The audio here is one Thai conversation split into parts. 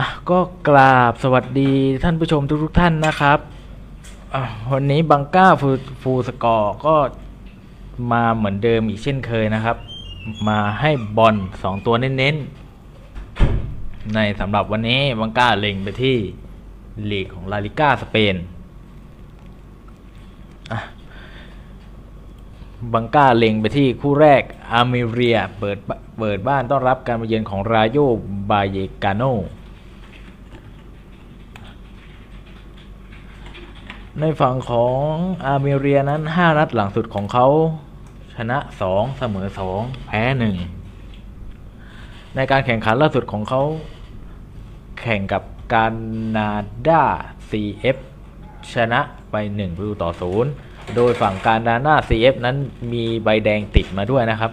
อะก็กราบสวัสดีท่านผู้ชมทุกๆท่านนะครับ วันนี้บังก้าฟูฟูสกอร์ก็มาเหมือนเดิมอีกเช่นเคยนะครับ มาให้บอลสองตัวเน้นๆ ในสำหรับวันนี้บังก้าเล็งไปที่ลีกของลาลิก้าสเปนบังก้าเล็งไปที่คู่แรกอาร์เมเรียเปิดบเปิดบ้านต้อนรับการมาเยือนของรายโยบาเยกาโน ในฝั่งของอาร์เมเรียนั้น 5 นัดหลังสุดของเขา ชนะ 2 เสมอ 2 แพ้ 1 ในการแข่งขันล่าสุดของเขา แข่งกับการนาดา CF ชนะไป1ประตูต่อ 0 โดยฝั่งการนาดา CF นั้นมีใบแดงติดมาด้วยนะครับ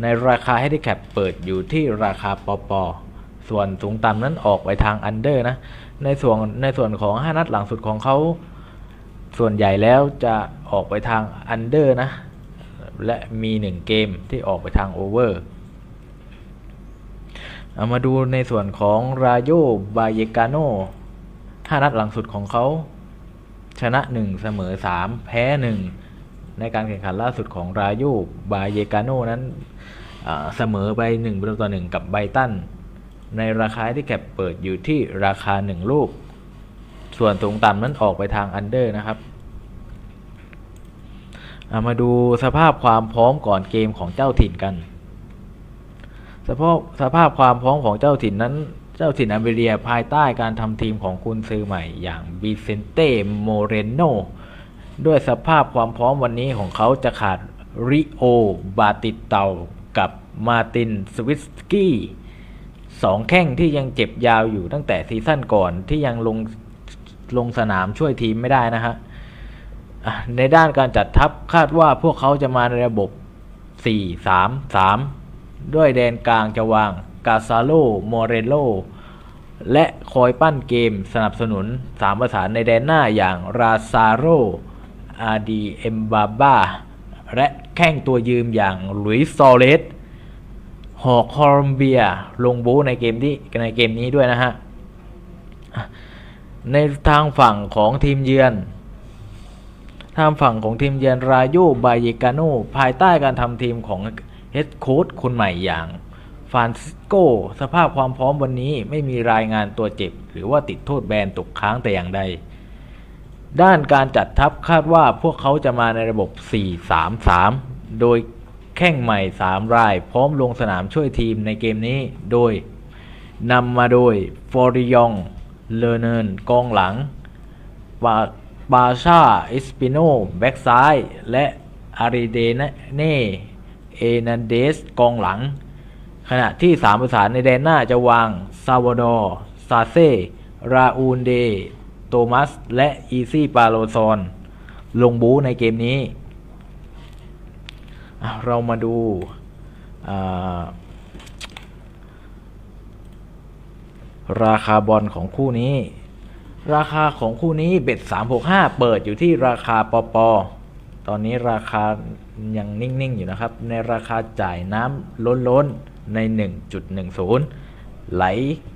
ในราคาให้ที่แคปเปิดอยู่ที่ราคาปอปอส่วนสูงต่ำนั้นออกไปทางอันเดอร์นะ ในส่วนในส่วนของ 5 นัดหลังสุดของเขา ส่วนใหญ่แล้วจะออกไปทางอันเดอร์นะ และมี 1 เกมที่ออกไปทางโอเวอร์เอามาดูในส่วนของราโยบาเยกาโน5นัดหลังสุดของเขา ชนะ 1 เสมอ 3 แพ้ 1 ในการแข่งขันล่าสุดของราโยบาเยกาโนนั้นเสมอไป1ประตูต่อ 1 กับไบตัน ในราคาที่แคปเปิดอยู่ที่ราคา 1 ลูก ส่วนสูงต่ำนั้นออกไปทางอันเดอร์นะครับเอามาดูสภาพความพร้อมก่อนเกมของเจ้าถิ่นกัน สภาพสภาพความพร้อมของเจ้าถิ่นนั้น เจ้าถิ่นอเมเรียภายใต้การทำทีมของคุณซื้อใหม่อย่างบิเซนเต้โมเรโนด้วยสภาพความพร้อมวันนี้ของเขาจะขาดริโอบาติเตากับมาตินสวิสกี้สองแข้งที่ยังเจ็บยาวอยู่ตั้งแต่ซีซั่นก่อนที่ยังลง ลงสนามช่วยทีมไม่ได้นะฮะในด้านการจัดทัพคาดว่าพวกเขาจะมาในระบบ 4-3-3 ด้วยแดนกลางจะวางกาซาโลโมเรโล และคอยปั้นเกมสนับสนุน 3 ประสานในแดนหน้าอย่างราซาโรอาดีเอมบาบาและแข้งตัวยืมอย่างลุยส์ซอเลสหอกคอลัมเบีย ลงบูในเกมที่ในเกมนี้ด้วยนะฮะ ในทางฝั่งของทีมเยือน ทางฝั่งของทีมเยือนราโยบาเยกาโนภายใต้การทำทีมของเฮดโค้ชคนใหม่อย่างฟานซิโกสภาพความพร้อมวันนี้ไม่มีรายงานตัวเจ็บ หรือว่าติดโทษแบนตกค้างแต่อย่างใด ด้านการจัดทัพคาดว่าพวกเขาจะมาในระบบ 4-3-3 โดยแข้งใหม่ 3 ราย พร้อมลงสนามช่วยทีมในเกมนี้ โดยนำมาโดยฟอริยอง เลเนนกองหลังบาบาชาอิสปิโนแบ็กซ้าย และอาริเดเน่เอนันเดสกองหลัง ขณะที่สามประสานในแดนหน้าจะวาง ซาวดอร์ซาเซ ราอูนเด โตมัส และอีซี่ปาโลซอน ลงบูในเกมนี้ เรามาดูอ่า ราคาบอลของคู่นี้ ราคาของคู่นี้เบ็ด365 เปิดอยู่ที่ราคาปอปอตอนนี้ราคายังนิ่ง ๆ อยู่นะครับ ในราคาจ่ายน้ำล้นๆใน 1.10 ไหล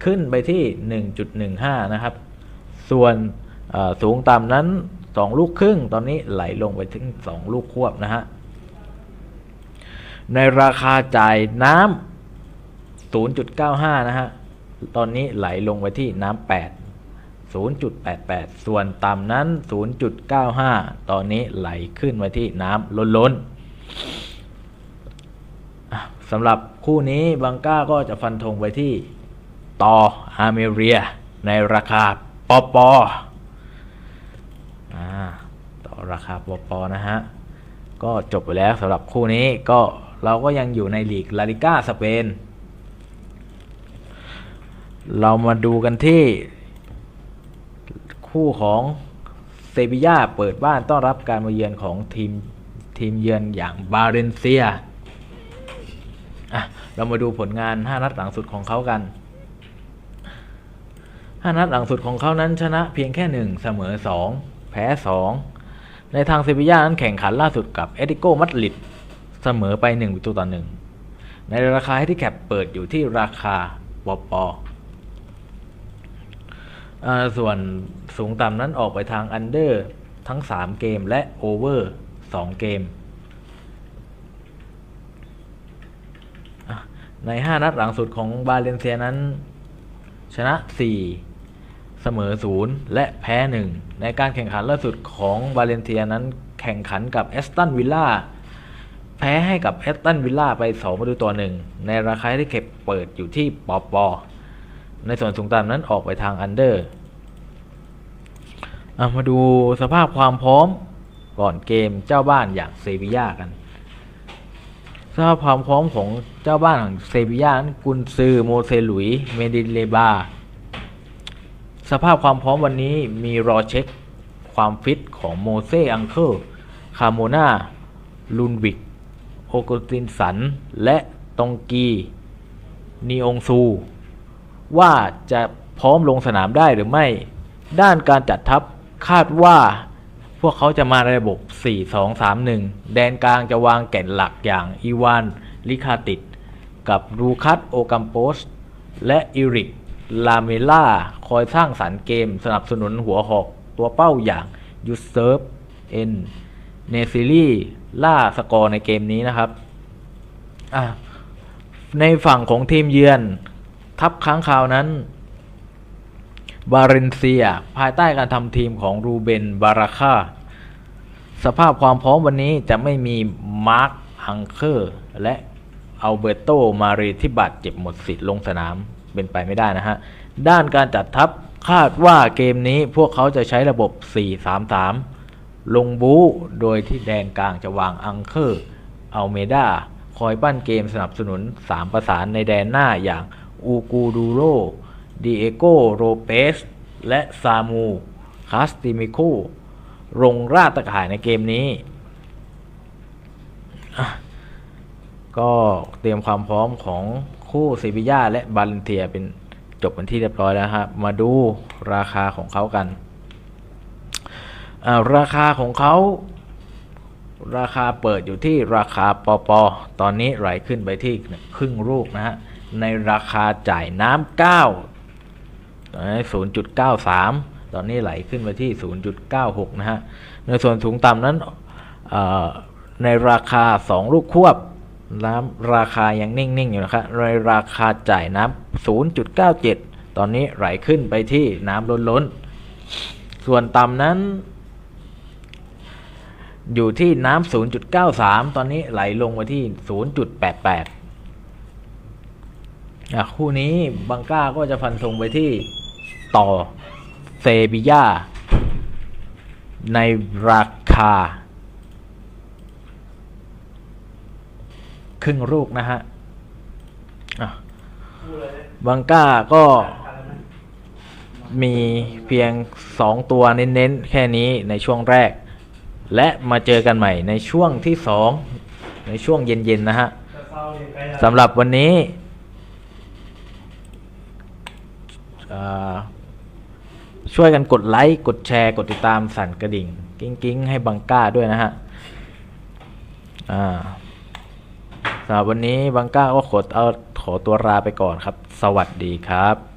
ขึ้นไปที่ 1.15 นะครับ ส่วนสูงต่ำนั้น 2 ลูกครึ่ง ตอนนี้ไหลลงไปถึง 2 ลูกควบนะฮะ ในราคาจ่ายน้ำ0.95 นะฮะ ตอนนี้ไหลลงไปที่น้ำ8 0.88 ส่วนต่ำนั้น 0.95 ตอนนี้ไหลขึ้นมาที่น้ำล้นล้นสำหรับคู่นี้บังก้าก็จะฟันธงไปที่ต่ออาร์เมเรีย ในราคาปอปอต่อราคาปอปอนะฮะ ก็จบไปแล้วสำหรับคู่นี้ก็เราก็ยังอยู่ในลีกลาลิก้าสเปน เรามาดูกันที่ คู่ของเซบียาเปิดบ้านต้อนรับการมาเยือนของทีมทีมเยือนอย่างบาเรนเซียอะเรามาดูผลงาน 5 นัดหลังสุดของเขากัน 5 นัดหลังสุดของเขานั้นชนะเพียงแค่ 1 เสมอ 2 แพ้ 2 ในทางเซบียานั้นแข่งขันล่าสุดกับเอติโกมัดริดเสมอไป1ประตูต่อ1ในราคาให้ที่แคปเปิดอยู่ที่ราคาปอปอ ส่วนสูงต่ำนั้นออกไปทางอันเดอร์ทั้ง 3 เกมและโอเวอร์2เกม ใน 5 นัดหลังสุดของบาเลนเซียนั้น ชนะ 4 เสมอ 0 และแพ้ 1 ในการแข่งขันล่าสุดของบาเลนเซียนั้นแข่งขันกับแอสตันวิลล่าแพ้ให้กับแอสตันวิลล่าไป 2 ประตูต่อหนึ่งในราคาที่เก็บเปิดอยู่ที่ปอปอ ในส่วนสูงต่ำนั้นออกไปทางอันเดอร์มาดูสภาพความพร้อมก่อนเกมเจ้าบ้านอย่างเซบีย่ากันสภาพความพร้อมของเจ้าบ้านของเซบีย่านั้นกุนซือโมเซลุยเมดิเลบา สภาพความพร้อมวันนี้มีรอเช็คความฟิตของโมเซอังเคิลคาโมนาลุนวิก โอโกตินสัน และตองกี นีองซู ว่าจะพร้อมลงสนามได้หรือไม่ ด้านการจัดทัพคาดว่า พวกเขาจะมาในระบบ 4-2-3-1 แดนกลางจะวางแก่นหลักอย่างอีวานลิคาติด กับรูคัตโอกัมโปส และอิริก ลาเมล่า คอยสร้างสรรค์เกมสนับสนุนหัวหอกตัวเป้าอย่างยูเซิร์ฟเอ็นเนซิลี่ล่าสกอร์ในเกมนี้นะครับ ในฝั่งของทีมเยือน ทัพค้างคาวนั้นบาเรนเซีย ภายใต้การทำทีมของรูเบน บาราคาสภาพความพร้อมวันนี้จะไม่มีมาร์คฮังเคอร์ และอัลเบโตมาเรที่บาดเจ็บหมดสิทธิ์ลงสนามเป็นไปไม่ได้นะฮะ ด้านการจัดทัพคาดว่าเกมนี้พวกเขาจะใช้ระบบ 4-3-3 ลงบู๊โดยที่แดนกลางจะวางอังเคอร์ อัลเมดา คอยปั้นเกมสนับสนุน 3 ประสานในแดนหน้าอย่าง อูกูดูโรดิเอโกโรเปส และซามู คาสติมิโคลงราตะข่ายในเกมนี้ ก็เตรียมความพร้อมของคู่เซบีย่าและบาเลนเทียเป็นจบเป็นที่เรียบร้อยแล้วครับ มาดูราคาของเขากันาราคาของเขาราคาเปิดอยู่ที่ราคาปอปอตอนนี้ไหลขึ้นไปที่ครึ่งลูกนะฮะ ในราคาจ่ายน้ำเก้าตอนนี้ศูนย์จุดเก้าสามตอนนี้ไหลขึ้นไปที่ศูนย์จุดเก้าหกนะฮะ ในส่วนสูงต่ำนั้นในราคาสองลูกควบน้ำราคายังนิ่ง ๆ อยู่นะครับในราคาจ่ายน้ำ 0.97 ตอนนี้ไหลขึ้นไปที่น้ำล้นๆ ส่วนต่ำนั้น อยู่ที่น้ำ 0.93 ตอนนี้ไหลลงมาที่ 0.88 อะคู่นี้บังก้าก็จะฟันธงไปที่ต่อเซบียาในราคา ครึ่งลูกนะฮะะบังก้าก็มีเพียงสองตัวเน้นๆ แค่นี้ในช่วงแรก และมาเจอกันใหม่ในช่วงที่สองในช่วงเย็น ๆ นะฮะสำหรับวันนี้อ่า ช่วยกันกดไลค์กดแชร์กดติดตามสั่นกระดิ่ง กิ้งๆให้บังก้าด้วยนะฮะสำหรับวันนี้บังก้าก็ขอเอาขอตัวลาไปก่อนครับ สวัสดีครับ